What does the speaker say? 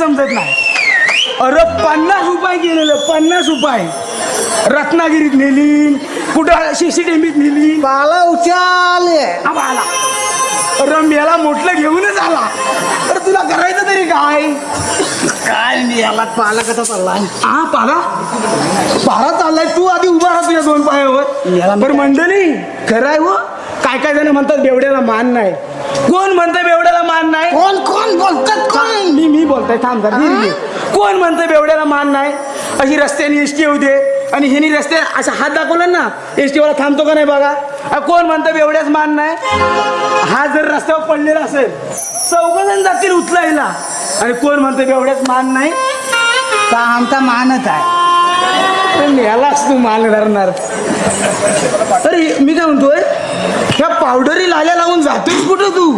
समजत नाही. अरे पन्नास रुपये गेलेलं पन्नास रुपये रत्नागिरीत नेली कुठं सीसीटीव्हीत नेली बाला उचाले आबा आला रम्याला मोठलं घेऊनच आला. तर तुला करायचं तरी काय? काय मी याला पाला कसा चाललाय हा पारा पारा चाललाय. तू आधी उभा राहा तुझ्या दोन पायावर. बरं मंडळी खरं आहे हो. काय काय जण म्हणतात बेवड्याला मान नाही. कोण म्हणतं बेवड्याला मान म्हणताय थांबदार बोलतोय कोण म्हणतं बेवड्याला मान नाही. अशी रस्त्याने एस टी येऊ दे. आणि हिनी रस्ते असा हात दाखवला ना एस टीवाला थांबतो का नाही बघा. कोण म्हणतं बेवड्याच मान नाही. हा जर रस्त्यावर पडलेला असेल चौघजण जातील उचलायला. आणि कोण म्हणतं बेवड्याच मान नाही. तर आमचा मानच आहे. पण यालाच तू मान धरणार. अरे मी काय म्हणतोय ह्या पावडरी लाल्या लावून जातोय कुठं तू?